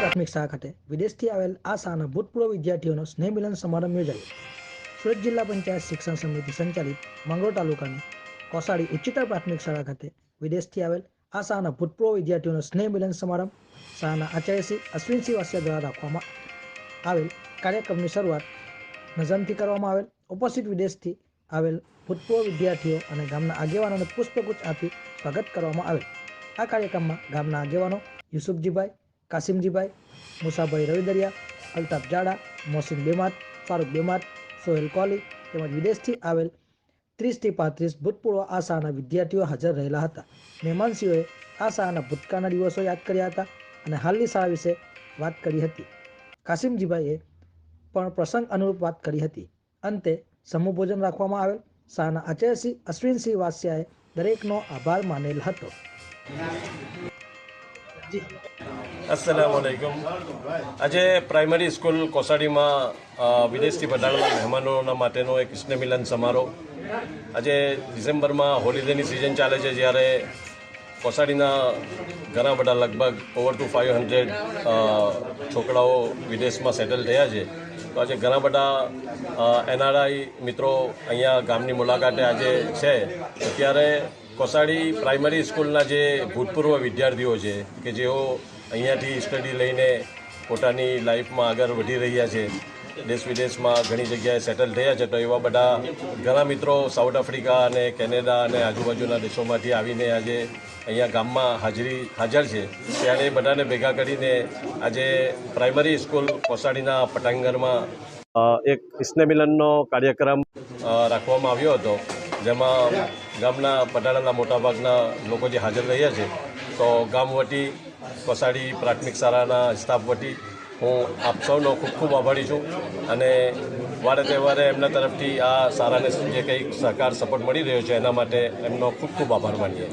પ્રાથમિક શાળા ખાતે વિદેશથી આવેલ આ શાળાના ભૂતપૂર્વ વિદ્યાર્થીઓનો સ્નેહ સમારંભ યોજાયો. સુરત જિલ્લા પંચાયત શિક્ષણ સમિતિ સંચાલિત મંગળોર તાલુકાની કોસાડી ઉચ્ચતર પ્રાથમિક શાળા ખાતે વિદેશથી આવેલ આ શાળાના ભૂતપૂર્વ વિદ્યાર્થીઓનો સ્નેહ સમારંભ શાળાના આચાર્ય શ્રી અશ્વિનસિંહ વાસિયા દ્વારા રાખવામાં આવેલ કાર્યક્રમની શરૂઆત નઝમથી કરવામાં આવેલ. ઉપસ્થિત વિદેશથી આવેલ ભૂતપૂર્વ વિદ્યાર્થીઓ અને ગામના આગેવાનોને પુષ્પગુચ્છ આપી સ્વાગત કરવામાં આવેલ. આ કાર્યક્રમમાં ગામના આગેવાનો યુસુફજીભાઈ કાસિમજીભાઈ, મુસાભાઈ રવિદરિયા, અલ્તાફ જાડા, મોહસિન બેમાત, ફારૂક બેમાત, સોહેલ કોલી તેમજ વિદેશથી આવેલ ત્રીસથી પાંત્રીસ ભૂતપૂર્વ આ શાળાના વિદ્યાર્થીઓ હાજર રહેલા હતા. મહેમાનશ્રીઓએ આ શાળાના ભૂતકાળના દિવસો યાદ કર્યા હતા અને હાલની શાળા વિશે વાત કરી હતી. કાસિમજીભાઈએ પણ પ્રસંગ અનુરૂપ વાત કરી હતી. અંતે સમૂહ ભોજન રાખવામાં આવેલ. શાળાના આચાર્યશ્રી અશ્વિનસિંહ વાસિયાએ દરેકનો આભાર માનેલ હતો. અસલામ વાલેકુમ આજે પ્રાઇમરી સ્કૂલ કોસાડીમાં વિદેશથી પધારેલા મહેમાનોના માટેનો એક મિલન સમારોહ. આજે ડિસેમ્બરમાં હોલિડેની સિઝન ચાલે છે જ્યારે કોસાડીના ઘણા બધા લગભગ ઓવર ટુ ફાઇવ હંડ્રેડ છોકરાઓ વિદેશમાં સેટલ થયા છે. તો આજે ઘણા બધા એનઆરઆઈ મિત્રો અહીંયા ગામની મુલાકાતે આજે છે. ત્યારે કોસાડી પ્રાઇમરી સ્કૂલના જે ભૂતપૂર્વ વિદ્યાર્થીઓ છે, કે જેઓ અહીંયાથી સ્ટડી લઈને પોતાની લાઈફમાં આગળ વધી રહ્યા છે, દેશ વિદેશમાં ઘણી જગ્યાએ સેટલ થયા છે, તો એવા બધા ઘણા મિત્રો સાઉથ આફ્રિકા અને કેનેડા અને આજુબાજુના દેશોમાંથી આવીને આજે અહીંયા ગામમાં હાજરી, હાજર છે. ત્યારે બધાને ભેગા કરીને આજે પ્રાઇમરી સ્કૂલ કોસાડીના પટાંગરમાં એક સ્નેહમિલનનો કાર્યક્રમ રાખવામાં આવ્યો હતો. જેમાં ગામના પટાળાના મોટાભાગના લોકો જે હાજર રહ્યા છે, તો ગામ વતી, કોસાડી પ્રાથમિક શાળાના સ્ટાફ હું આપ સૌનો ખૂબ ખૂબ આભારી છું અને વારે તહેવારે એમના તરફથી આ શાળાને જે કંઈક સહકાર, સપોર્ટ મળી રહ્યો છે, એના માટે એમનો ખૂબ ખૂબ આભાર માનીએ.